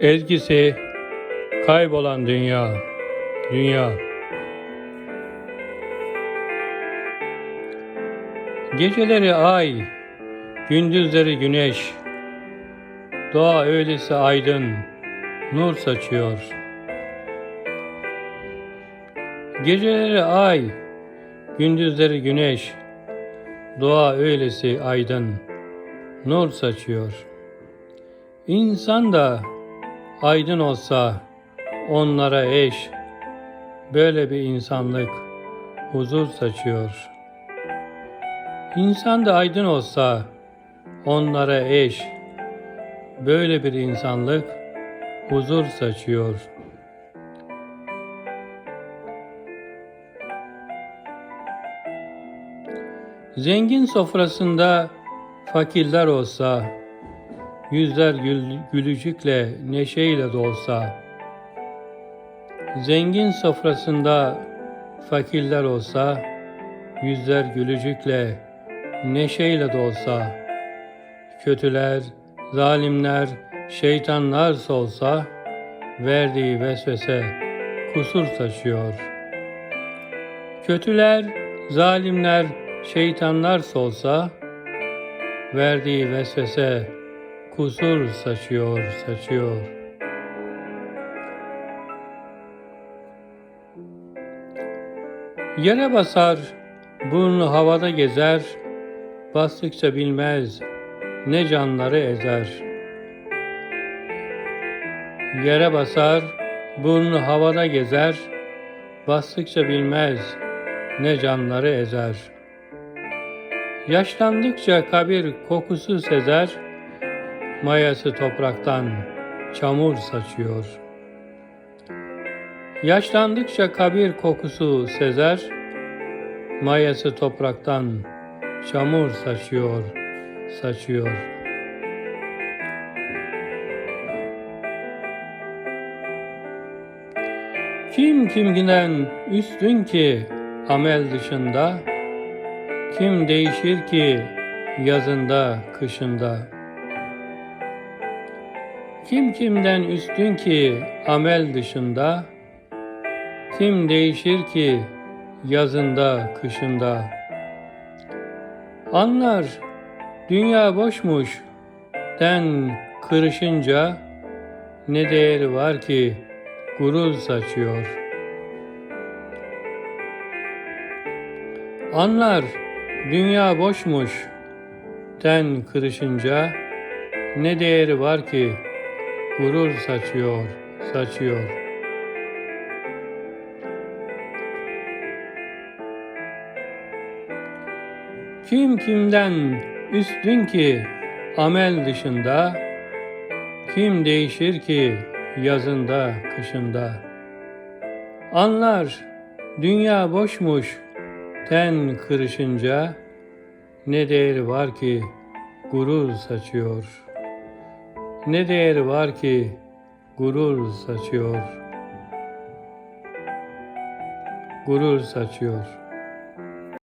Ezgisi kaybolan dünya, dünya. Geceleri ay, gündüzleri güneş. Doğa öylesi aydın, nur saçıyor. Geceleri ay, gündüzleri güneş. Doğa öylesi aydın, nur saçıyor. İnsan da aydın olsa onlara eş, böyle bir insanlık huzur saçıyor. İnsan da aydın olsa onlara eş, böyle bir insanlık huzur saçıyor. Zengin sofrasında fakirler olsa, yüzler gül, gülücükle, neşeyle dolsa, zengin sofrasında fakirler olsa, yüzler gülücükle, neşeyle dolsa, kötüler, zalimler, şeytanlar solsa, verdiği vesvese kusur saçıyor. Kötüler, zalimler, şeytanlar solsa, verdiği vesvese kusur saçıyor, saçıyor. Yere basar, burnu havada gezer, bastıkça bilmez, ne canları ezer. Yere basar, burnu havada gezer, bastıkça bilmez, ne canları ezer. Yaşlandıkça kabir kokusu sezer, mayası topraktan çamur saçıyor. Yaşlandıkça kabir kokusu sezer, mayası topraktan çamur saçıyor, saçıyor. Kim kimginden üstün ki amel dışında, kim değişir ki yazında, kışında? Kim kimden üstün ki amel dışında? Kim değişir ki yazında, kışında? Anlar dünya boşmuş den kırışınca ne değeri var ki gurur saçıyor. Anlar dünya boşmuş ten kırışınca ne değeri var ki gurur saçıyor, saçıyor. Kim kimden üstün ki amel dışında, kim değişir ki yazında, kışında? Anlar dünya boşmuş ten kırışınca, ne değeri var ki gurur saçıyor. Ne değeri var ki gurur saçıyor. Gurur saçıyor.